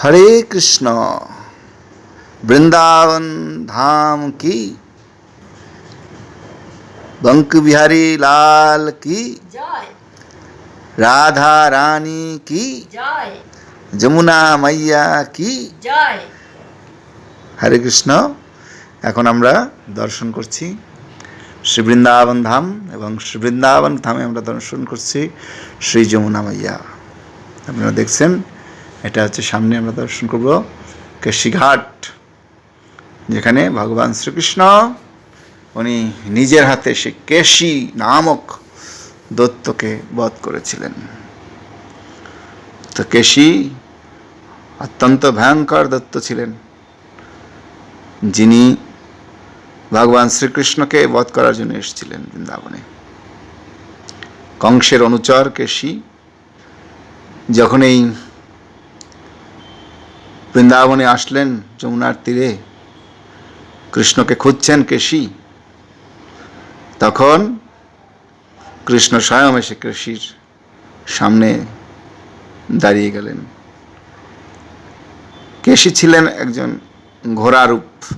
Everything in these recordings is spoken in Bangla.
হরে কৃষ্ণ। বৃন্দাবন ধাম কি? বঙ্কবিহারী লাল কি? রাধা রানী কি? যমুনা মাইয়া কি? হরে কৃষ্ণ। এখন আমরা দর্শন করছি শ্রী বৃন্দাবন ধাম এবং শ্রী বৃন্দাবন ধামে আমরা দর্শন করছি শ্রী যমুনা মাইয়া। আপনারা দেখছেন এটা হচ্ছে সামনে আমরা দর্শন করব কেশিঘাট, যেখানে ভগবান শ্রীকৃষ্ণ, উনি নিজের হাতে সে কেশি নামক দত্তকে বধ করেছিলেন। তো কেশি অত্যন্ত ভয়ঙ্কর দত্ত ছিলেন। যিনি ভগবান শ্রীকৃষ্ণকে বধ করার জন্য এসেছিলেন বৃন্দাবনে। কংসের অনুচর কেশি, যখন এই বৃন্দাবনে আসলেন যমুনার তীরে। কৃষ্ণকে খুঁজছেন কেশি। তখন কৃষ্ণ স্বয়ং এসে কেশির সামনে দাঁড়িয়ে গেলেন। কেশি ছিলেন একজন ঘোড়ারূপ।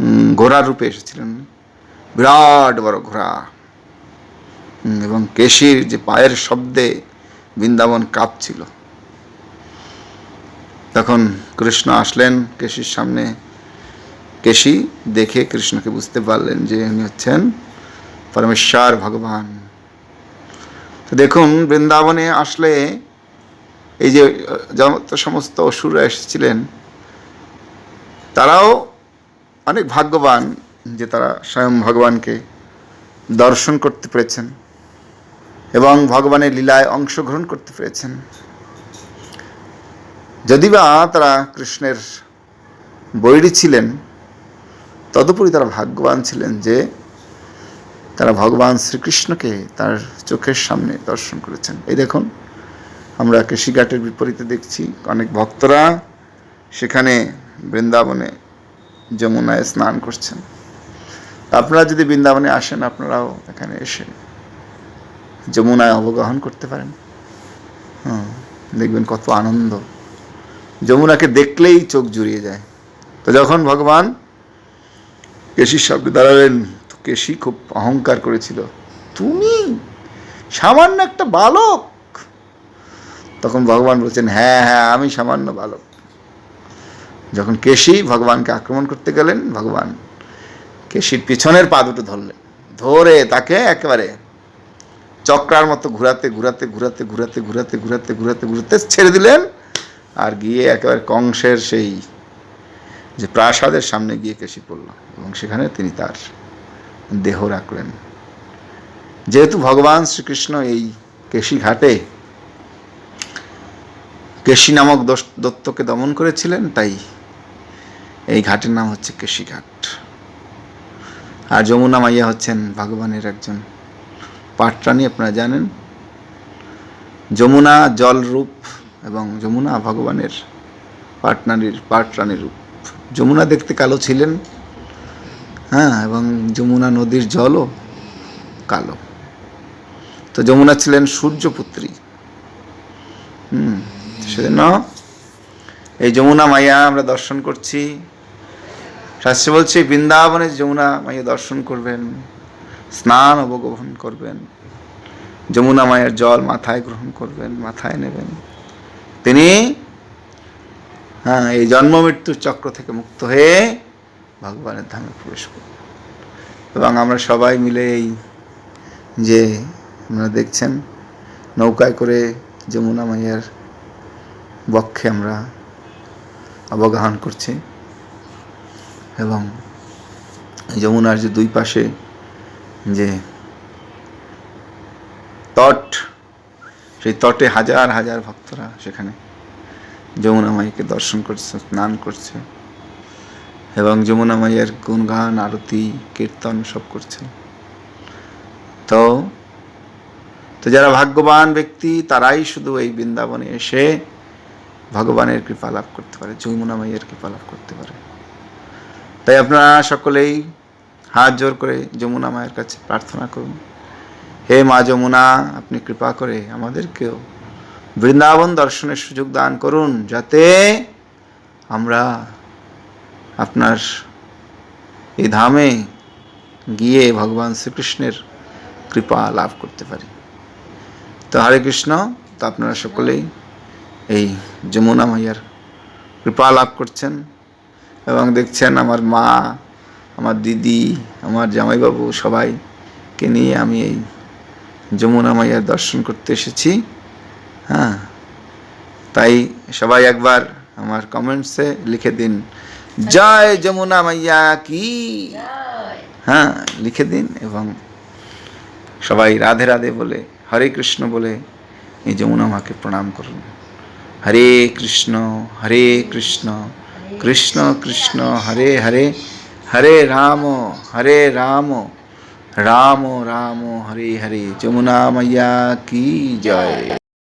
উম, ঘোড়ার রূপে এসেছিলেন। বিরাট বড় ঘোড়া। এবং কেশির যে পায়ের শব্দে বৃন্দাবন কাঁপছিল। তখন কৃষ্ণ আসলেন কেশির সামনে। কেশি দেখে কৃষ্ণকে বুঝতে পারলেন যে উনি হচ্ছেন পরমেশ্বর ভগবান। তো দেখুন, বৃন্দাবনে আসলে এই যে যত সমস্ত অসুররা এসেছিলেন, তারাও অনেক ভাগ্যবান যে তারা স্বয়ং ভগবানকে দর্শন করতে পেরেছেন এবং ভগবানের লীলায় অংশগ্রহণ করতে পেরেছেন। যদিবা তারা কৃষ্ণের বৈরী ছিলেন, তদুপরি তারা ভাগ্যবান ছিলেন যে তারা ভগবান শ্রীকৃষ্ণকে তার চোখের সামনে দর্শন করেছেন। এই দেখুন, আমরা কৃষিঘাটের বিপরীতে দেখছি, অনেক ভক্তরা সেখানে বৃন্দাবনে যমুনায় স্নান করছেন। আপনারা যদি বৃন্দাবনে আসেন, আপনারাও এখানে এসে যমুনায় অবগাহন করতে পারেন। দেখবেন কত আনন্দ। যমুনাকে দেখলেই চোখ জুড়িয়ে যায়। তো যখন ভগবান কেশির সামনে দাঁড়ালেন, তো কেশি খুব অহংকার করেছিল, তুমি সামান্য একটা বালক? তখন ভগবান বলছেন হ্যাঁ হ্যাঁ আমি সামান্য বালক। যখন কেশি ভগবানকে আক্রমণ করতে গেলেন, ভগবান কেশির পিছনের পা দুটো ধরলেন। ধরে তাকে একেবারে চক্রার মতো ঘুরাতে ঘুরাতে ঘুরাতে ঘুরাতে ঘুরাতে ঘুরাতে ঘুরাতে ঘুরাতে ছেড়ে দিলেন। আর গিয়ে একেবারে কংসের সেই যে প্রাসাদের সামনে গিয়ে কেশি পড়ল এবং সেখানে তিনি তার দেহ রাখলেন। যেহেতু ভগবান শ্রীকৃষ্ণ এই কেশি ঘাটে কেশি নামক দত্তকে দমন করেছিলেন, তাই এই ঘাটের নাম হচ্ছে কেশি ঘাট। আর যমুনা মাইয়া হচ্ছেন ভগবানের একজন পাটরানী আপনারা জানেন। যমুনা জল রূপ এবং যমুনা ভগবানের পাটনারীর পাটরানী রূপ। যমুনা দেখতে কালো ছিলেন হ্যাঁ এবং যমুনা নদীর জলও কালো। তো যমুনা ছিলেন সূর্যপুত্রী। হুম, সেজন্য এই যমুনা মাইয়া আমরা দর্শন করছি। শাস্ত্রে বলছে, বৃন্দাবনে যমুনা মাইয়া দর্শন করবেন, স্নান অবগ্রহণ করবেন, যমুনা মায়ের জল মাথায় গ্রহণ করবেন, মাথায় নেবেন। তিনি হ্যাঁ এই জন্ম মৃত্যুর চক্র থেকে মুক্ত হয়ে ভগবানের ধামে প্রবেশ করবেন এবং আমরা সবাই মিলে এই যে আপনারা দেখছেন, নৌকায় করে যমুনা মাইয়ার বক্ষে আমরা অবগাহন করছি। এবং যমুনার যে দুই পাশে যে তট সেই তটে হাজার হাজার ভক্তরা সেখানে যমুনা মাইকে দর্শন করছে, স্নান করছে এবং যমুনা মাইয়ের গুণগান, আরতি, কীর্তন সব করছে। তো তো যারা ভাগ্যবান ব্যক্তি, তারাই শুধু এই বৃন্দাবনে এসে ভগবানের কৃপা লাভ করতে পারে, যমুনা মাইয়ের কৃপা লাভ করতে পারে। তাই আপনারা সকলেই হাত জোর করে যমুনা মায়ের কাছে প্রার্থনা করুন। হে মা যমুনা, আপনি কৃপা করে আমাদেরকেও বৃন্দাবন দর্শনের সুযোগ দান করুন যাতে আমরা আপনার এই ধামে গিয়ে ভগবান শ্রীকৃষ্ণের কৃপা লাভ করতে পারি। তো হরে কৃষ্ণ, তো আপনারা সকলেই এই যমুনা মাইয়ার কৃপা লাভ করছেন এবং দেখছেন আমার মা, আমার দিদি, আমার জামাইবাবু সবাইকে নিয়ে আমি এই যমুনা মাইয়ার দর্শন করতে এসেছি। হ্যাঁ তাই সবাই একবার আমার কমেন্টসে লিখে দিন। জয় যমুনা মাইয়া কি? হ্যাঁ লিখে দিন এবং সবাই রাধে রাধে বলে, হরে কৃষ্ণ বলে এই যমুনা মাকে প্রণাম করুন। হরে কৃষ্ণ হরে কৃষ্ণ কৃষ্ণ কৃষ্ণ, হরে হরে হরে রাম হরে রাম। রাম রাম হরে হরে যমুনা মাইয়া কি জয়